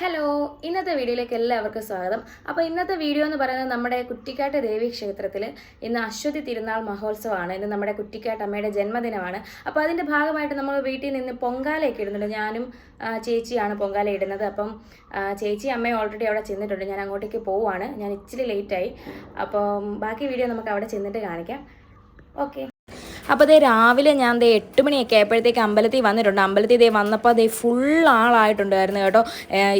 Hello ഇന്നത്തെ വീഡിയോയിലേക്ക് എല്ലാവർക്കും സ്വാഗതം. അപ്പോൾ ഇന്നത്തെ വീഡിയോ എന്ന് പറയുന്നത് നമ്മുടെ കുറ്റിക്കാട്ട് ദേവി ക്ഷേത്രത്തിൽ ഇന്ന് അശ്വതി തിരുനാൾ മഹോത്സവമാണ്. ഇന്ന് നമ്മുടെ കുറ്റിക്കാട്ട് അമ്മയുടെ ജന്മദിനമാണ്. അപ്പോൾ അതിന്റെ ഭാഗമായിട്ട് നമ്മൾ വീട്ടിൽ നിന്ന് പൊങ്കാലയൊക്കെ ഇടുന്നുണ്ട്. ഞാനും ചേച്ചിയാണ് പൊങ്കാല ഇടുന്നത്. അപ്പം ചേച്ചി അമ്മയും ഓൾറെഡി അവിടെ ചെന്നിട്ടുണ്ട്. ഞാൻ അങ്ങോട്ടേക്ക് പോവുകയാണ്. ഞാൻ ഇച്ചിരി ലേറ്റായി അപ്പം ബാക്കി വീഡിയോ നമുക്ക് അവിടെ ചെന്നിട്ട് കാണിക്കാം. ഓക്കെ അപ്പോൾ ദേ രാവിലെ ഞാൻ ദേ എട്ട് മണിയൊക്കെ ആയപ്പോഴത്തേക്ക് അമ്പലത്തിൽ വന്നിട്ടുണ്ട്. അമ്പലത്തിൽ ദേ വന്നപ്പോൾ ദേ ഫുൾ ആളായിട്ടുണ്ടായിരുന്നു കേട്ടോ.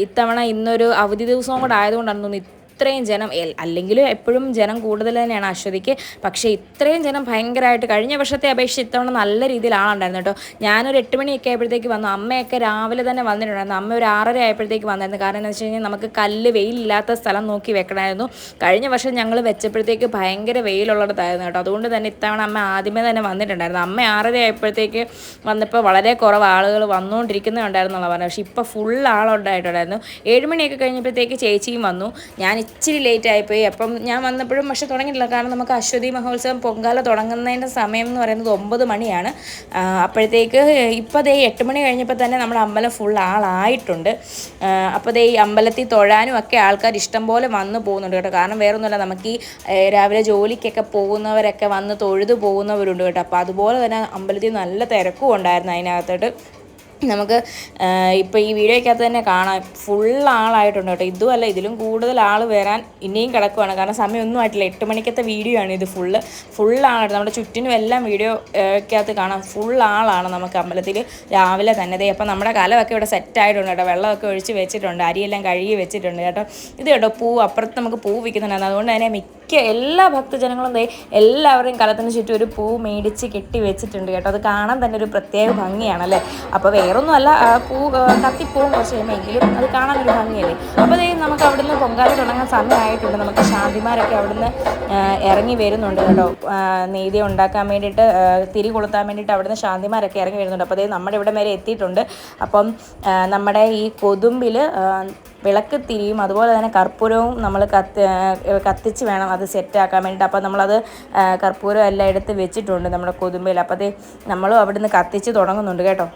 ഇത്തവണ ഇന്നൊരു അവധി ദിവസവും കൂടെ ആയതുകൊണ്ടാണ് തോന്നുന്നു ഇത്രയും ജനം അല്ലെങ്കിലും എപ്പോഴും ജനം കൂടുതൽ തന്നെയാണ് അശ്വതിക്ക്. പക്ഷേ ഇത്രയും ജനം ഭയങ്കരമായിട്ട് കഴിഞ്ഞ വർഷത്തെ അപേക്ഷിച്ച് ഇത്തവണ നല്ല രീതിയിൽ ആളുണ്ടായിരുന്നു കേട്ടോ. ഞാനൊരു എട്ട് മണിയൊക്കെ ആയപ്പോഴത്തേക്ക് വന്നു. അമ്മയൊക്കെ രാവിലെ തന്നെ വന്നിട്ടുണ്ടായിരുന്നു. അമ്മ ഒരു ആറര ആയപ്പോഴത്തേക്ക് വന്നായിരുന്നു കാരണം എന്താ വെച്ച് കഴിഞ്ഞാൽ നമുക്ക് കല്ല് വെയിലില്ലാത്ത സ്ഥലം നോക്കി വെക്കണമായിരുന്നു. കഴിഞ്ഞ വർഷം ഞങ്ങൾ വെച്ചപ്പോഴത്തേക്ക് ഭയങ്കര വെയിലുള്ളിടത്തായിരുന്നു കേട്ടോ. അതുകൊണ്ട് തന്നെ ഇത്തവണ അമ്മ ആദ്യമേ തന്നെ വന്നിട്ടുണ്ടായിരുന്നു. അമ്മ ആറര ആയപ്പോഴത്തേക്ക് വന്നപ്പോൾ വളരെ കുറവ് ആളുകൾ വന്നുകൊണ്ടിരിക്കുന്നുണ്ടായിരുന്നുള്ള പറഞ്ഞു പക്ഷേ ഇപ്പോൾ ഫുൾ ആളുണ്ടായിട്ടുണ്ടായിരുന്നു. ഏഴുമണിയൊക്കെ കഴിഞ്ഞപ്പോഴത്തേക്ക് ചേച്ചിയും വന്നു. ഞാൻ ഇച്ചിരി ലേറ്റ് ആയിപ്പോയി. അപ്പം ഞാൻ വന്നപ്പോഴും പക്ഷെ തുടങ്ങിയിട്ടില്ല. കാരണം നമുക്ക് അശ്വതി മഹോത്സവം പൊങ്കാല തുടങ്ങുന്നതിന്റെ സമയം എന്ന് പറയുന്നത് ഒമ്പത് മണിയാണ്. അപ്പോഴത്തേക്ക് ഇപ്പോൾ ദേ എട്ട് മണി കഴിഞ്ഞപ്പോൾ തന്നെ നമ്മുടെ അമ്പലം ഫുൾ ആളായിട്ടുണ്ട്. അപ്പോൾ ദേ ഈ അമ്പലത്തിൽ തൊഴാനും ഒക്കെ ആൾക്കാർ ഇഷ്ടം പോലെ വന്നു പോകുന്നുണ്ട് കേട്ടോ. കാരണം വേറൊന്നുമല്ല നമുക്ക് ഈ രാവിലെ ജോലിക്കൊക്കെ പോകുന്നവരൊക്കെ വന്ന് തൊഴുതു പോകുന്നവരുണ്ട് കേട്ടോ. അപ്പോൾ അതുപോലെ തന്നെ അമ്പലത്തിൽ നല്ല തിരക്കും ഉണ്ടായിരുന്നു അതിനകത്തോട്ട്. നമുക്ക് ഇപ്പോൾ ഈ വീഡിയോയ്ക്കകത്ത് തന്നെ കാണാം. ഫുൾ ആളായിട്ടുണ്ട് കേട്ടോ. ഇതുമല്ല ഇതിലും കൂടുതൽ ആൾ വരാൻ ഇനിയും കിടക്കുവാണ്. കാരണം സമയമൊന്നും ആയിട്ടില്ല. എട്ട് മണിക്കത്തെ വീഡിയോ ആണ് ഇത് ഫുള്ള്. ഫുൾ ആളായിട്ട് നമ്മുടെ ചുറ്റിനും എല്ലാം വീഡിയോ ക്കകത്ത് കാണാം. ഫുൾ ആളാണ് നമുക്ക് അമ്പലത്തിൽ രാവിലെ തന്നെ. ദേ അപ്പം നമ്മുടെ കലമൊക്കെ ഇവിടെ സെറ്റ് ആയിട്ടുണ്ട് കേട്ടോ. വെള്ളമൊക്കെ ഒഴിച്ച് വെച്ചിട്ടുണ്ട്. അരിയെല്ലാം കഴുകി വെച്ചിട്ടുണ്ട് കേട്ടോ. ഇത് കേട്ടോ പൂ. അപ്പുറത്ത് നമുക്ക് പൂ വിൽക്കുന്നുണ്ടായിരുന്നു അതുകൊണ്ട് തന്നെ മിക്ക എല്ലാ ഭക്തജനങ്ങളും ദേ എല്ലാവരുടെയും കലത്തിന് ചുറ്റും ഒരു പൂ മേടിച്ച് കെട്ടി വെച്ചിട്ടുണ്ട് കേട്ടോ. അത് കാണാൻ തന്നെ ഒരു പ്രത്യേക ഭംഗിയാണല്ലേ? അപ്പോൾ വേറൊന്നുമല്ല അല്ല പൂ കത്തിപ്പോവും കുറച്ച് കഴിഞ്ഞെങ്കിലും അത് കാണാൻ ഒരു ഭംഗിയല്ലേ? അപ്പോൾ ദേ നമുക്ക് അവിടുന്ന് പൊങ്കാല തുടങ്ങാൻ സമയമായിട്ടുണ്ട്. നമുക്ക് ശാന്തിമാരൊക്കെ അവിടുന്ന് ഇറങ്ങി വരുന്നുണ്ട് കേട്ടോ. നെയ്തി ഉണ്ടാക്കാൻ വേണ്ടിയിട്ട് തിരി കൊളുത്താൻ വേണ്ടിയിട്ട് അവിടുന്ന് ശാന്തിമാരൊക്കെ ഇറങ്ങി വരുന്നുണ്ട്. അപ്പോൾ ദേ നമ്മുടെ ഇവിടെ വരെ എത്തിയിട്ടുണ്ട്. അപ്പം നമ്മുടെ ഈ കൊതുമ്പിൽ വിളക്ക് തിരിയും അതുപോലെ തന്നെ കർപ്പൂരവും നമ്മൾ കത്തി കത്തിച്ച് വേണം അത് സെറ്റാക്കാൻ വേണ്ടിയിട്ട്. അപ്പോൾ നമ്മളത് കർപ്പൂരം എല്ലാം എടുത്ത് വെച്ചിട്ടുണ്ട് നമ്മുടെ കൊതുമ്പിൽ അപ്പോൾ അത് നമ്മളും അവിടുന്ന് കത്തിച്ച് തുടങ്ങുന്നുണ്ട് കേട്ടോ.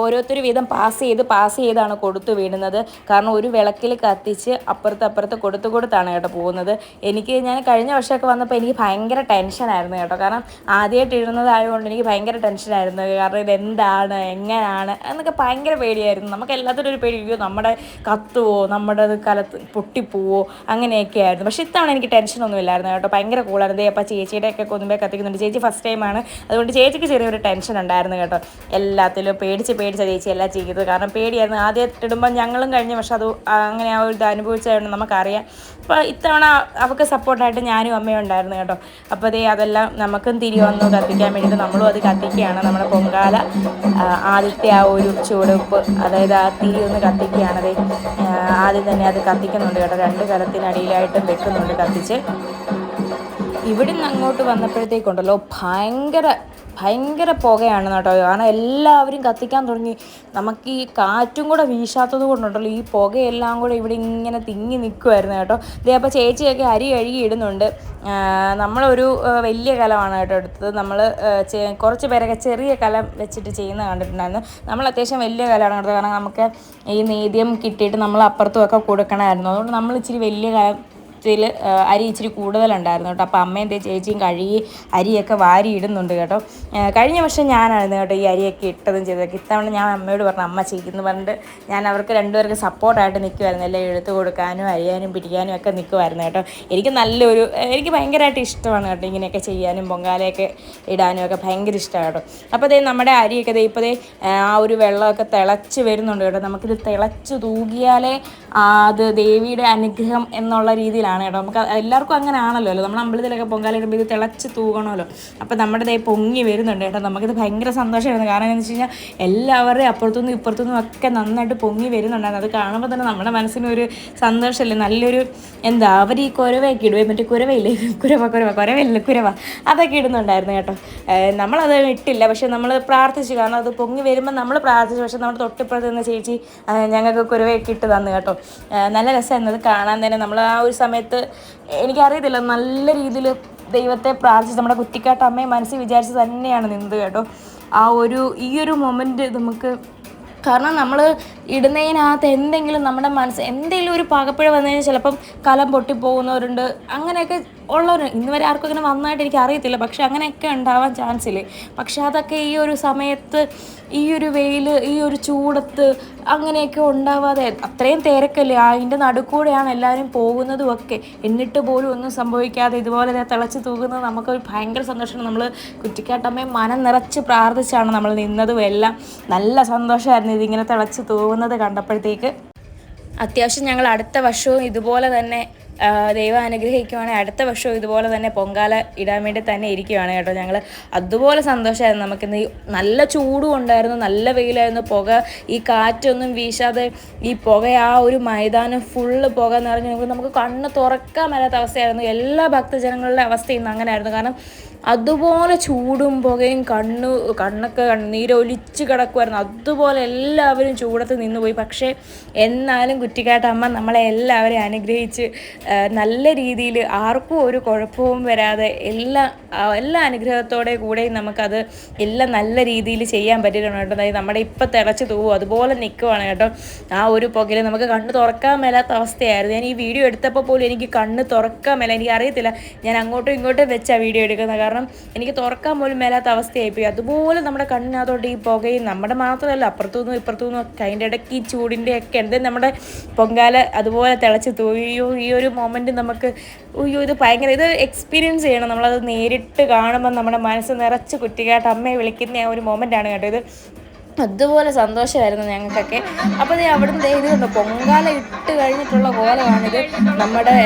ഓരോരുത്തർ വീതം പാസ് ചെയ്ത് പാസ് ചെയ്താണ് കൊടുത്തു വീടുന്നത്. കാരണം ഒരു വിളക്കിൽ കത്തിച്ച് അപ്പുറത്ത് അപ്പുറത്ത് കൊടുത്തു കൊടുത്താണ് കേട്ടോ പോകുന്നത്. എനിക്ക് ഞാൻ കഴിഞ്ഞ വർഷമൊക്കെ വന്നപ്പോൾ എനിക്ക് ഭയങ്കര ടെൻഷനായിരുന്നു കേട്ടോ. കാരണം ആദ്യമായിട്ട് ഇടുന്നതായതുകൊണ്ട് എനിക്ക് ഭയങ്കര ടെൻഷനായിരുന്നു കാരണം ഇതെന്താണ് എങ്ങനെയാണ് എന്നൊക്കെ ഭയങ്കര പേടിയായിരുന്നു. നമുക്ക് എല്ലാത്തിനും ഒരു പേടി അയ്യോ നമ്മുടെ കത്തുവോ നമ്മുടെ കലത്ത് പൊട്ടിപ്പോവോ? അങ്ങനെയൊക്കെ ആയിരുന്നു. പക്ഷേ ഇത്തവണ എനിക്ക് ടെൻഷനൊന്നും ഇല്ലായിരുന്നു കേട്ടോ. ഭയങ്കര കൂളായിരുന്നു ദേ അപ്പോൾ ചേച്ചിയുടെ ഒക്കെ കൊതുമ്പേ കത്തിക്കുന്നുണ്ട്. ചേച്ചി ഫസ്റ്റ് ടൈമാണ് അതുകൊണ്ട് ചേച്ചിക്ക് ചെറിയൊരു ടെൻഷൻ ഉണ്ടായിരുന്നു കേട്ടോ. എല്ലാത്തിലും പേടിച്ച് പേടിച്ച ചേച്ചി എല്ലാം ചെയ്തത്. കാരണം പേടിയായിരുന്നു. ആദ്യം ഇടുമ്പോൾ ഞങ്ങളും കഴിഞ്ഞ. പക്ഷെ അത് അങ്ങനെ ആ ഒരു ഇത് അനുഭവിച്ചതുകൊണ്ട് നമുക്കറിയാം. അപ്പോൾ ഇത്തവണ അവൾക്ക് സപ്പോർട്ടായിട്ട് ഞാനും അമ്മയും ഉണ്ടായിരുന്നു കേട്ടോ. അപ്പോൾ അതേ അതെല്ലാം നമുക്കും തിരി വന്നു കത്തിക്കാൻ വേണ്ടിയിട്ട് നമ്മളും അത് കത്തിക്കുകയാണ്. നമ്മുടെ പൊങ്കാല ആദ്യത്തെ ആ ഒരു ചുവടുപ്പ് അതായത് ആ തിരി ഒന്ന് കത്തിക്കുകയാണ്. അതേ ആദ്യം തന്നെ അത് കത്തിക്കുന്നുണ്ട് കേട്ടോ. രണ്ട് കലത്തിനടിയിലായിട്ടും വെക്കുന്നുണ്ട് കത്തിച്ച്. ഇവിടുന്ന് അങ്ങോട്ട് വന്നപ്പോഴത്തേക്കുണ്ടല്ലോ ഭയങ്കര ഭയങ്കര പുകയാണ് കേട്ടോ. കാരണം എല്ലാവരും കത്തിക്കാൻ തുടങ്ങി. നമുക്ക് ഈ കാറ്റും കൂടെ വീശാത്തത് കൊണ്ടുണ്ടല്ലോ ഈ പുകയെല്ലാം കൂടെ ഇവിടെ ഇങ്ങനെ തിങ്ങി നിൽക്കുമായിരുന്നു കേട്ടോ. ഇതേ അപ്പോൾ ചേച്ചിയൊക്കെ അരി കഴുകി ഇടുന്നുണ്ട്. നമ്മളൊരു വലിയ കലമാണ് കേട്ടോ എടുത്തത്. നമ്മൾ കുറച്ച് പേരൊക്കെ ചെറിയ കലം വെച്ചിട്ട് ചെയ്യുന്ന കണ്ടിട്ടുണ്ടായിരുന്നു. നമ്മൾ അത്യാവശ്യം വലിയ കലമാണ് എടുത്തത്. കാരണം നമുക്ക് ഈ നേദ്യം കിട്ടിയിട്ട് നമ്മൾ അപ്പുറത്തും ഒക്കെ കൊടുക്കണമായിരുന്നു. അതുകൊണ്ട് നമ്മൾ ഇച്ചിരി വലിയ കലം ഇതിൽ അരി ഇച്ചിരി കൂടുതലുണ്ടായിരുന്നു കേട്ടോ. അപ്പോൾ അമ്മേന്റെ ചേച്ചിയും കഴുകി അരിയൊക്കെ വാരി ഇടുന്നുണ്ട് കേട്ടോ കഴിഞ്ഞ വർഷം ഞാനായിരുന്നു കേട്ടോ ഈ അരിയൊക്കെ ഇട്ടതും ചെയ്തതൊക്കെ. ഇത്തവണ ഞാൻ അമ്മയോട് പറഞ്ഞു അമ്മ ചെയ്യുന്ന പറഞ്ഞിട്ട് ഞാൻ അവർക്ക് രണ്ടുപേർക്ക് സപ്പോർട്ടായിട്ട് നിൽക്കുമായിരുന്നു എല്ലാം എഴുത്ത് കൊടുക്കാനും അരിയാനും പിടിക്കാനും ഒക്കെ നിൽക്കുമായിരുന്നു കേട്ടോ. എനിക്ക് നല്ലൊരു എനിക്ക് ഭയങ്കരമായിട്ട് ഇഷ്ടമാണ് കേട്ടോ ഇങ്ങനെയൊക്കെ ചെയ്യാനും പൊങ്കാലയൊക്കെ ഇടാനും ഒക്കെ ഭയങ്കര ഇഷ്ടമാണ് കേട്ടോ. അപ്പോൾ അതേ നമ്മുടെ അരിയൊക്കെ ദേ ഇപ്പോൾ ദേ ആ ഒരു വെള്ളമൊക്കെ തിളച്ച് വരുന്നുണ്ട് കേട്ടോ. നമുക്കിത് തിളച്ച് തൂകിയാലേ അത് ദേവിയുടെ അനുഗ്രഹം എന്നുള്ള രീതിയിലാണ് കേട്ടോ. നമുക്ക് എല്ലാവർക്കും അങ്ങനെ ആണല്ലോ അല്ലോ? നമ്മൾ അമ്പലത്തിലൊക്കെ പൊങ്കാല ഇടുമ്പോൾ ഇത് തിളച്ച് തൂകണമല്ലോ അപ്പോൾ നമ്മുടെ ദേ പൊങ്ങി വരുന്നുണ്ട് കേട്ടോ. നമുക്കിത് ഭയങ്കര സന്തോഷമായിരുന്നു. കാരണം എന്ന് വെച്ച് കഴിഞ്ഞാൽ എല്ലാവരുടെയും അപ്പുറത്തുനിന്നും ഇപ്പുറത്തുനിന്നും ഒക്കെ നന്നായിട്ട് പൊങ്ങി വരുന്നുണ്ടായിരുന്നു. അത് കാണുമ്പോൾ തന്നെ നമ്മുടെ മനസ്സിനൊരു സന്തോഷമല്ലേ? നല്ലൊരു എന്താ അവർ ഈ കുരവയൊക്കെ ഇടുവേ? മറ്റേ കുരവയില്ലേ? കുരവ കുരവ കുരവയില്ല? കുരവ. അതൊക്കെ ഇടുന്നുണ്ടായിരുന്നു കേട്ടോ. നമ്മളത് ഇട്ടില്ല. പക്ഷേ നമ്മൾ പ്രാർത്ഥിച്ചു. കാരണം അത് പൊങ്ങി വരുമ്പോൾ നമ്മൾ പ്രാർത്ഥിച്ചു. പക്ഷെ നമ്മുടെ തൊട്ടിപ്പുറത്ത് നിന്ന് ചേച്ചി ഞങ്ങൾക്ക് കുരവയൊക്കെ ഇട്ട് തന്നു കേട്ടോ. നല്ല രസമായിരുന്നു. അത് കാണാൻ തന്നെ. നമ്മൾ ആ ഒരു സമയത്ത് എനിക്കറിയത്തില്ല നല്ല രീതിയിൽ ദൈവത്തെ പ്രാർത്ഥിച്ച് നമ്മുടെ കുറ്റിക്കാട്ട് അമ്മയെ മനസ്സിൽ വിചാരിച്ച് തന്നെയാണ് നിന്നത് കേട്ടോ. ആ ഒരു ഈ ഒരു മൊമെന്റ് നമുക്ക് കാരണം നമ്മൾ ഇടുന്നതിനകത്ത് എന്തെങ്കിലും നമ്മുടെ മനസ്സ് എന്തെങ്കിലും ഒരു പാകപ്പിഴ വന്നു കഴിഞ്ഞാൽ ചിലപ്പം കലം പൊട്ടിപ്പോകുന്നവരുണ്ട് അങ്ങനെയൊക്കെ ഉള്ളവർ ഇന്ന് വരെ ആർക്കും അങ്ങനെ വന്നതായിട്ട് എനിക്ക് അറിയത്തില്ല. പക്ഷെ അങ്ങനെയൊക്കെ ഉണ്ടാവാൻ ചാൻസ് ഇല്ലേ പക്ഷെ അതൊക്കെ ഈ ഒരു സമയത്ത് ഈ ഒരു വെയിൽ ഈ ഒരു ചൂടത്ത് അങ്ങനെയൊക്കെ ഉണ്ടാവാതെ അത്രയും തിരക്കല്ലേ? അതിന്റെ നടുക്കൂടെയാണ് എല്ലാവരും പോകുന്നതും ഒക്കെ എന്നിട്ട് പോലും ഒന്നും സംഭവിക്കാതെ ഇതുപോലെ തിളച്ച് തൂകുന്നത് നമുക്കൊരു ഭയങ്കര സന്തോഷമാണ്. നമ്മൾ കുറ്റിക്കാട്ടമ്മയെ മനം നിറച്ച് പ്രാർത്ഥിച്ചാണ് നമ്മൾ നിന്നതും എല്ലാം. നല്ല സന്തോഷമായിരുന്നു ഇതിങ്ങനെ തിളച്ച് തൂകുന്നത് കണ്ടപ്പോഴത്തേക്ക്. അത്യാവശ്യം ഞങ്ങൾ അടുത്ത വർഷവും ഇതുപോലെ തന്നെ ദൈവം അനുഗ്രഹിക്കുവാണെങ്കിൽ അടുത്ത വർഷവും ഇതുപോലെ തന്നെ പൊങ്കാല ഇടാൻ വേണ്ടി തന്നെ ഇരിക്കുവാണ് കേട്ടോ ഞങ്ങൾ അതുപോലെ സന്തോഷമായിരുന്നു നമുക്കിന്ന്. ഈ നല്ല ചൂടും ഉണ്ടായിരുന്നു നല്ല വെയിലായിരുന്നു. പുക ഈ കാറ്റൊന്നും വീശാതെ ഈ പുക ആ ഒരു മൈതാനം ഫുള്ള് പുക നമുക്ക് നമുക്ക് കണ്ണ് തുറക്കാൻ മേലാത്ത അവസ്ഥയായിരുന്നു. എല്ലാ ഭക്തജനങ്ങളുടെ അവസ്ഥ ഇന്ന് അങ്ങനെയായിരുന്നു. കാരണം അതുപോലെ ചൂടും പുകയും കണ്ണു കണ്ണൊക്കെ കണ്ണീരൊലിച്ച് കിടക്കുമായിരുന്നു അതുപോലെ എല്ലാവരും ചൂടത്ത് നിന്നുപോയി പക്ഷേ എന്നാലും കുറ്റിക്കാട്ടമ്മ നമ്മളെ എല്ലാവരെയും അനുഗ്രഹിച്ച് നല്ല രീതിയിൽ ആർക്കും ഒരു കുഴപ്പവും വരാതെ എല്ലാ എല്ലാ അനുഗ്രഹത്തോടെ കൂടെയും നമുക്കത് എല്ലാം നല്ല രീതിയിൽ ചെയ്യാൻ പറ്റിയിട്ടുണ്ട് കേട്ടോ. അതായത് നമ്മുടെ ഇപ്പം തിളച്ച് തൂവും അതുപോലെ നിൽക്കുവാണ് കേട്ടോ. ആ ഒരു പുകയിൽ നമുക്ക് കണ്ണ് തുറക്കാൻ മേലാത്ത അവസ്ഥയായിരുന്നു. ഞാൻ ഈ വീഡിയോ എടുത്തപ്പോൾ പോലും എനിക്ക് കണ്ണ് തുറക്കാൻ മേല. എനിക്ക് അറിയത്തില്ല. ഞാൻ അങ്ങോട്ടും ഇങ്ങോട്ടും വെച്ചാണ് വീഡിയോ എടുക്കുന്നത്. കാരണം എനിക്ക് തുറക്കാൻ പോലും മേലാത്ത അവസ്ഥയായിപ്പോയി. അതുപോലെ നമ്മുടെ കണ്ണിനകത്തോട്ട് ഈ പുകയും നമ്മുടെ മാത്രമല്ല അപ്പുറത്തുനിന്നും ഇപ്പുറത്തുനിന്നും ഒക്കെ അതിന്റെ ഇടയ്ക്ക് ഈ ചൂടിന്റെ ഒക്കെ ഉണ്ട് നമ്മുടെ പൊങ്കാല അതുപോലെ തിളച്ച് തൂയോ ഈ ഒരു മൊമെന്റ് നമുക്ക് ഉയ്യോ ഇത് ഭയങ്കര ഇത് എക്സ്പീരിയൻസ് ചെയ്യണം. നമ്മളത് നേരിട്ട് കാണുമ്പോൾ നമ്മുടെ മനസ്സ് നിറച്ച് കുറ്റിക്കാട്ട് അമ്മയെ വിളിക്കുന്ന ആ ഒരു ആണ് കേട്ടോ ഇത്. അതുപോലെ സന്തോഷമായിരുന്നു ഞങ്ങൾക്കൊക്കെ. അപ്പോൾ ഞാൻ അവിടെ നിന്ന് ഇത് കണ്ടോ പൊങ്കാല ഇട്ട് കഴിഞ്ഞിട്ടുള്ള കോലമാണിത്. നമ്മുടെ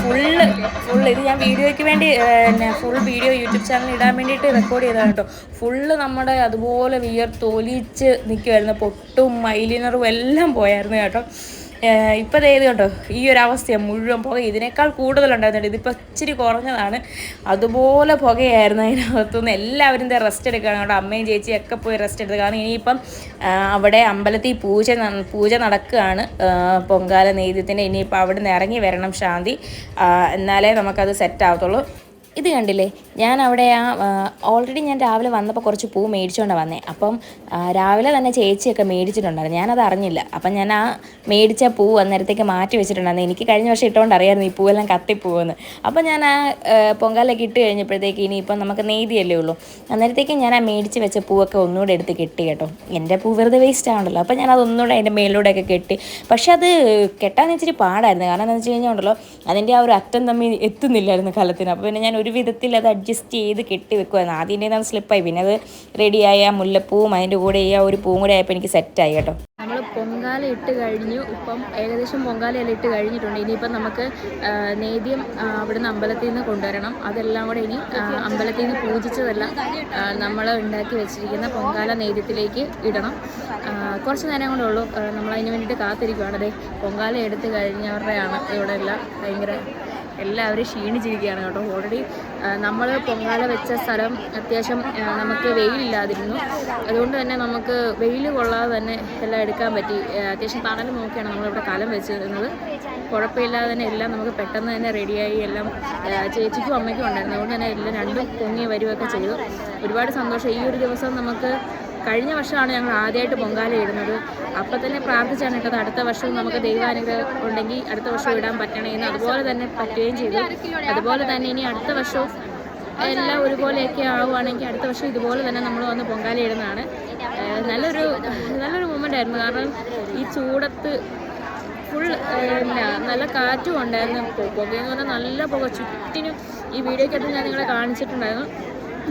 ഫുള്ള് ഫുള്ള് ഇത് ഞാൻ വീഡിയോയ്ക്ക് വേണ്ടി പിന്നെ ഫുൾ വീഡിയോ യൂട്യൂബ് ചാനലിൽ ഇടാൻ വേണ്ടിയിട്ട് റെക്കോർഡ് ചെയ്തതാണ് കേട്ടോ. ഫുള്ള് നമ്മുടെ അതുപോലെ വിയർ തോലിച്ച് നിൽക്കുമായിരുന്നു പൊട്ടും മൈലിനറും എല്ലാം പോയായിരുന്നു കേട്ടോ. ഇപ്പോൾ ഇത് ഈ ഒരു അവസ്ഥയാണ് മുഴുവൻ പുക. ഇതിനേക്കാൾ കൂടുതലുണ്ടായിരുന്നു ഇതിപ്പോൾ ഇച്ചിരി കുറഞ്ഞതാണ്. അതുപോലെ പുകയായിരുന്നു അതിനകത്തുനിന്ന്. എല്ലാവരും ദേ റെസ്റ്റ് എടുക്കുകയാണ് അവിടെ അമ്മയും ചേച്ചിയും ഒക്കെ പോയി റെസ്റ്റ് എടുത്ത്. കാരണം ഇനിയിപ്പം അവിടെ അമ്പലത്തിൽ പൂജ പൂജ നടക്കുകയാണ്. പൊങ്കാല നെയ്ത്യത്തിന്റെ ഇനിയിപ്പോൾ അവിടെ നിന്ന് ഇറങ്ങി വരണം ശാന്തി. എന്നാലേ നമുക്കത് സെറ്റ് ആവത്തുള്ളൂ. ഇത് കണ്ടില്ലേ? ഞാൻ അവിടെ ആ ഓൾറെഡി ഞാൻ രാവിലെ വന്നപ്പോൾ കുറച്ച് പൂ മേടിച്ചുകൊണ്ടാണ് വന്നേ. അപ്പം രാവിലെ തന്നെ ചേച്ചിയൊക്കെ മേടിച്ചിട്ടുണ്ടായിരുന്നു. ഞാനത് അറിഞ്ഞില്ല. അപ്പം ഞാൻ ആ മേടിച്ച പൂ അന്നേരത്തേക്ക് മാറ്റി വെച്ചിട്ടുണ്ടായിരുന്നു. എനിക്ക് കഴിഞ്ഞ വർഷം ഇട്ടുകൊണ്ട് അറിയായിരുന്നു ഈ പൂവെല്ലാം കത്തിപ്പോവെന്ന്. അപ്പം ഞാൻ ആ പൊങ്കാലൊക്കെ ഇട്ട് കഴിഞ്ഞപ്പോഴത്തേക്ക് ഇനിയിപ്പം നമുക്ക് നെയ്തിയല്ലേ ഉള്ളൂ. അന്നേരത്തേക്ക് ഞാൻ ആ മേടിച്ച് വെച്ച പൂവൊക്കെ ഒന്നുകൂടെ എടുത്ത് കെട്ടി കേട്ടോ. എന്റെ പൂ വെറുതെ വേസ്റ്റ് ആവണ്ടല്ലോ. അപ്പം ഞാൻ അതൊന്നുകൂടെ അതിന്റെ മേലിലൂടെയൊക്കെ കെട്ടി. പക്ഷെ അത് കെട്ടാൻ ഇച്ചിരി പാടായിരുന്നു. കാരണം എന്താണെന്ന് വെച്ച് കഴിഞ്ഞാൽ ഉണ്ടല്ലോ അതിന്റെ ആ ഒരു അറ്റം തമ്മിൽ എത്തുന്നില്ലായിരുന്നു കലത്തിന്. അപ്പോൾ പിന്നെ ഞാൻ ഒരു വിധത്തിൽ അത് അഡ്ജസ്റ്റ് ചെയ്ത് കെട്ടി വെക്കുമായിരുന്നു ആദ്യം അത് സ്ലിപ്പായി പിന്നെ അത് റെഡിയായ മുല്ലപ്പൂവും അതിന്റെ കൂടെ ഈ ആ ഒരു പൂവും കൂടെ ആയപ്പോൾ എനിക്ക് സെറ്റായി കേട്ടോ. നമ്മൾ പൊങ്കാല ഇട്ട് കഴിഞ്ഞു. ഇപ്പം ഏകദേശം പൊങ്കാലയെല്ലാം ഇട്ട് കഴിഞ്ഞിട്ടുണ്ട്. ഇനിയിപ്പം നമുക്ക് നേദ്യം അവിടുന്ന് അമ്പലത്തിൽ നിന്ന് കൊണ്ടുവരണം. അതെല്ലാം കൂടെ ഇനി അമ്പലത്തിൽ നിന്ന് പൂജിച്ചതെല്ലാം നമ്മൾ ഉണ്ടാക്കി വെച്ചിരിക്കുന്ന പൊങ്കാല നേദ്യത്തിലേക്ക് ഇടണം. കുറച്ച് നേരം കൊണ്ടേ ഉള്ളൂ. നമ്മളതിന് വേണ്ടിയിട്ട് കാത്തിരിക്കുകയാണ് അതെ പൊങ്കാല എടുത്ത് കഴിഞ്ഞവരുടെയാണ് ഇവിടെ എല്ലാം ഭയങ്കര എല്ലാവരും ക്ഷീണിച്ചിരിക്കുകയാണ് കേട്ടോ. ഓൾറെഡി നമ്മൾ പൊങ്കാല വെച്ച സ്ഥലം അത്യാവശ്യം നമുക്ക് വെയിലില്ലാതിരുന്നു. അതുകൊണ്ട് തന്നെ നമുക്ക് വെയിൽ കൊള്ളാതെ തന്നെ എല്ലാം എടുക്കാൻ പറ്റി. അത്യാവശ്യം തണൽ നോക്കിയാണ് നമ്മളിവിടെ കലം വെച്ചിരുന്നത്. കുഴപ്പമില്ലാതെ തന്നെ എല്ലാം നമുക്ക് പെട്ടെന്ന് തന്നെ റെഡിയായി. എല്ലാം ചേച്ചിക്കും അമ്മയ്ക്കും ഉണ്ടായിരുന്നു. അതുകൊണ്ട് തന്നെ എല്ലാം രണ്ടും പൊങ്ങി വരികയൊക്കെ ചെയ്തു. ഒരുപാട് സന്തോഷം. ഈ ഒരു ദിവസം നമുക്ക് കഴിഞ്ഞ വർഷമാണ് ഞങ്ങൾ ആദ്യമായിട്ട് പൊങ്കാല ഇടുന്നത്. അപ്പം തന്നെ പ്രാർത്ഥിച്ചാണ് ഇട്ടത് അടുത്ത വർഷവും നമുക്ക് ദൈവാനുഗ്രഹം ഉണ്ടെങ്കിൽ അടുത്ത വർഷം ഇടാൻ പറ്റണേ എന്ന് അതുപോലെ തന്നെ പറ്റുകയും ചെയ്തു. അതുപോലെ തന്നെ ഇനി അടുത്ത വർഷവും എല്ലാം ഒരുപോലെയൊക്കെ ആവുകയാണെങ്കിൽ അടുത്ത വർഷം ഇതുപോലെ തന്നെ നമ്മൾ വന്ന് പൊങ്കാല ഇടുന്നതാണ്. നല്ലൊരു നല്ലൊരു മൂമെന്റ് ആയിരുന്നു. കാരണം ഈ ചൂടത്ത് ഫുൾ നല്ല കാറ്റും ഉണ്ടായിരുന്നു. പുകയെന്ന് പറഞ്ഞാൽ നല്ല പുക. ചുറ്റിനും ഈ വീഡിയോക്കകത്ത് ഞാൻ നിങ്ങളെ കാണിച്ചിട്ടുണ്ടായിരുന്നു.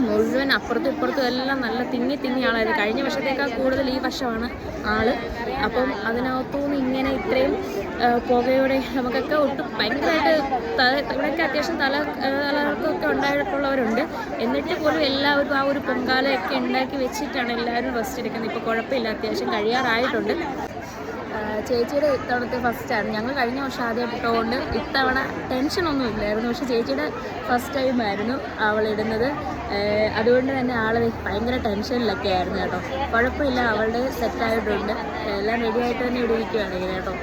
മുഴുവൻ അപ്പുറത്തും ഇപ്പുറത്തും എല്ലാം നല്ല തിങ്ങി തിങ്ങി ആളായിരുന്നു. കഴിഞ്ഞ വർഷത്തേക്കാൾ കൂടുതൽ ഈ വർഷമാണ് ആൾ. അപ്പം അതിനകത്തുനിന്ന് ഇങ്ങനെ ഇത്രയും പുകയോടെ നമുക്കൊക്കെ ഒട്ടും ഭയങ്കരമായിട്ട് ഇവിടെയൊക്കെ അത്യാവശ്യം തല തലകൾക്കൊക്കെ ഉണ്ടായിട്ടുള്ളവരുണ്ട്. എന്നിട്ട് പോലും എല്ലാവരും ആ ഒരു പൊങ്കാലയൊക്കെ ഉണ്ടാക്കി വെച്ചിട്ടാണ് എല്ലാവരും റെസ്റ്റ് എടുക്കുന്നത്. ഇപ്പോൾ കുഴപ്പമില്ല അത്യാവശ്യം കഴിയാറായിട്ടുണ്ട്. ചേച്ചിയുടെ ഇത്തവണത്തെ ഫസ്റ്റാണ് ഞങ്ങൾ കഴിഞ്ഞ വർഷം ആദ്യം ഇട്ടുകൊണ്ട് ഇത്തവണ ടെൻഷനൊന്നും ഇല്ലായിരുന്നു. പക്ഷേ ചേച്ചിയുടെ ഫസ്റ്റ് ടൈം ആയിരുന്നു അവൾ ഇടുന്നത്. ഏ, അതുകൊണ്ട് തന്നെ ആൾ ഭയങ്കര ടെൻഷനിലൊക്കെ ആയിരുന്നു കേട്ടോ. കുഴപ്പമില്ല അവളുടെ സെറ്റായിട്ടുണ്ട് എല്ലാം റെഡി ആയിട്ട് തന്നെ ഇവിടെ ഇരിക്കുകയാണ് ഇങ്ങനെ കേട്ടോ.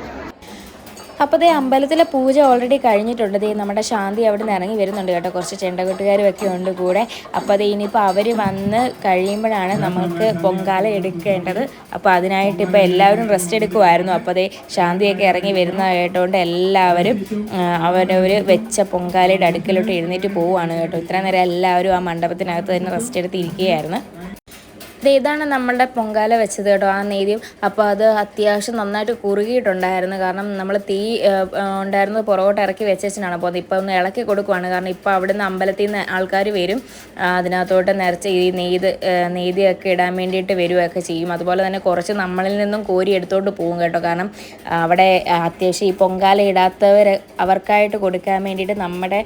അപ്പോൾ ദേ അമ്പലത്തിലെ പൂജ ഓൾറെഡി കഴിഞ്ഞിട്ടുണ്ട്. ദേ നമ്മുടെ ശാന്തി അവിടെ നിന്ന് ഇറങ്ങി വരുന്നുണ്ട് കേട്ടോ. കുറച്ച് ചെണ്ടകൊട്ടുകാരും ഒക്കെ ഉണ്ട് കൂടെ. അപ്പോൾ അത് ഇനിയിപ്പോൾ അവർ വന്ന് കഴിയുമ്പോഴാണ് നമ്മൾക്ക് പൊങ്കാല എടുക്കേണ്ടത്. അപ്പോൾ അതിനായിട്ട് ഇപ്പോൾ എല്ലാവരും റെസ്റ്റ് എടുക്കുമായിരുന്നു അപ്പോൾ അതേ ശാന്തിയൊക്കെ ഇറങ്ങി വരുന്ന കേട്ടോണ്ട് എല്ലാവരും അവരവർ വെച്ച പൊങ്കാലയുടെ അടുക്കലോട്ട് എഴുന്നേറ്റ് പോവുകയാണ് കേട്ടോ. ഇത്ര നേരം എല്ലാവരും ആ മണ്ഡപത്തിനകത്ത് തന്നെ റെസ്റ്റ് എടുത്ത് ഇരിക്കുകയായിരുന്നു ദേ ഇതാണ് നമ്മളുടെ പൊങ്കാല വെച്ചത് കേട്ടോ ആ നെയ്തിയും അപ്പോൾ അത് അത്യാവശ്യം നന്നായിട്ട് കുറുകിയിട്ടുണ്ടായിരുന്നു. കാരണം നമ്മൾ തീ ഉണ്ടായിരുന്നത് പുറകോട്ട് ഇറക്കി വെച്ചാണ് അപ്പോൾ അത് ഇപ്പോൾ ഒന്ന് ഇളക്കി കൊടുക്കുവാണ്. കാരണം ഇപ്പോൾ അവിടുന്ന് അമ്പലത്തിൽ നിന്ന് ആൾക്കാർ വരും. അതിനകത്തോട്ട് നിറച്ച് ഈ നെയ്ത് നെയ്തിയൊക്കെ ഇടാൻ വേണ്ടിയിട്ട് വരികയൊക്കെ ചെയ്യും. അതുപോലെ തന്നെ കുറച്ച് നമ്മളിൽ നിന്നും കോരി എടുത്തോണ്ട് പോകും കേട്ടോ. കാരണം അവിടെ അത്യാവശ്യം ഈ പൊങ്കാല ഇടാത്തവർ അവർക്കായിട്ട് കൊടുക്കാൻ വേണ്ടിയിട്ട് നമ്മുടെ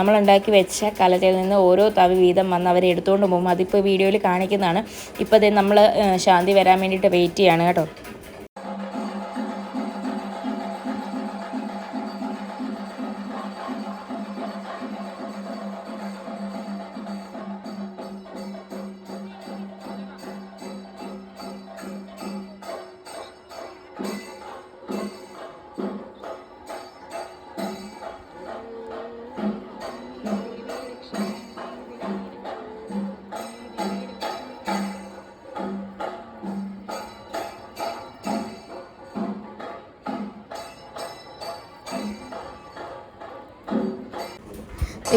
നമ്മളുണ്ടാക്കി വെച്ച കലത്തിൽ നിന്ന് ഓരോ തവി വീതം വന്ന് അവർ എടുത്തുകൊണ്ട് പോകും. അതിപ്പോൾ വീഡിയോയിൽ കാണിക്കുന്നതാണ്. ഇപ്പോൾ ഇത് നമ്മൾ ശാന്തി വരാൻ വേണ്ടിയിട്ട് വെയിറ്റ് ചെയ്യാണ് കേട്ടോ.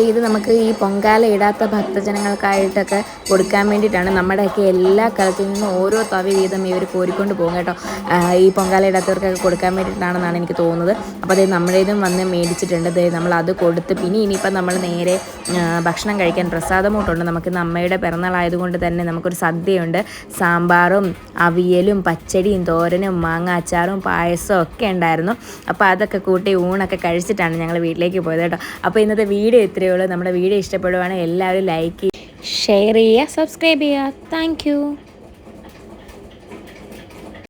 ഇത് നമുക്ക് ഈ പൊങ്കാല ഇടാത്ത ഭക്തജനങ്ങൾക്കായിട്ടൊക്കെ കൊടുക്കാൻ വേണ്ടിയിട്ടാണ് നമ്മുടെയൊക്കെ എല്ലാ കാലത്തിൽ നിന്നും ഓരോ തവി വീതം ഇവർ കോരിക്കൊണ്ട് പോകും കേട്ടോ. ഈ പൊങ്കാല ഇടാത്തവർക്കൊക്കെ കൊടുക്കാൻ വേണ്ടിയിട്ടാണെന്നാണ് എനിക്ക് തോന്നുന്നത്. അപ്പോൾ അത് നമ്മുടേതും വന്ന് മേടിച്ചിട്ടുണ്ട്. ദേ നമ്മൾ അത് കൊടുത്ത് പിന്നെ ഇനിയിപ്പം നമ്മൾ നേരെ ഭക്ഷണം കഴിക്കാൻ പ്രസാദമൂട്ടുണ്ട്. നമുക്ക് ഇന്ന് അമ്മയുടെ പിറന്നാളായതുകൊണ്ട് തന്നെ നമുക്കൊരു സദ്യയുണ്ട്. സാമ്പാറും അവിയലും പച്ചടിയും തോരനും മാങ്ങ അച്ചാറും പായസവും ഒക്കെ ഉണ്ടായിരുന്നു. അപ്പോൾ അതൊക്കെ കൂട്ടി ഊണൊക്കെ കഴിച്ചിട്ടാണ് ഞങ്ങൾ വീട്ടിലേക്ക് പോയത് കേട്ടോ. അപ്പോൾ ഇന്നത്തെ വീഡിയോ ഇത്രയേ ഉള്ളൂ നമ്മുടെ വീഡിയോ ഇഷ്ടപ്പെടുവാണെങ്കിൽ എല്ലാവരും ലൈക്ക് ഷെയർ ചെയ്യുക സബ്സ്ക്രൈബ് ചെയ്യുക. താങ്ക്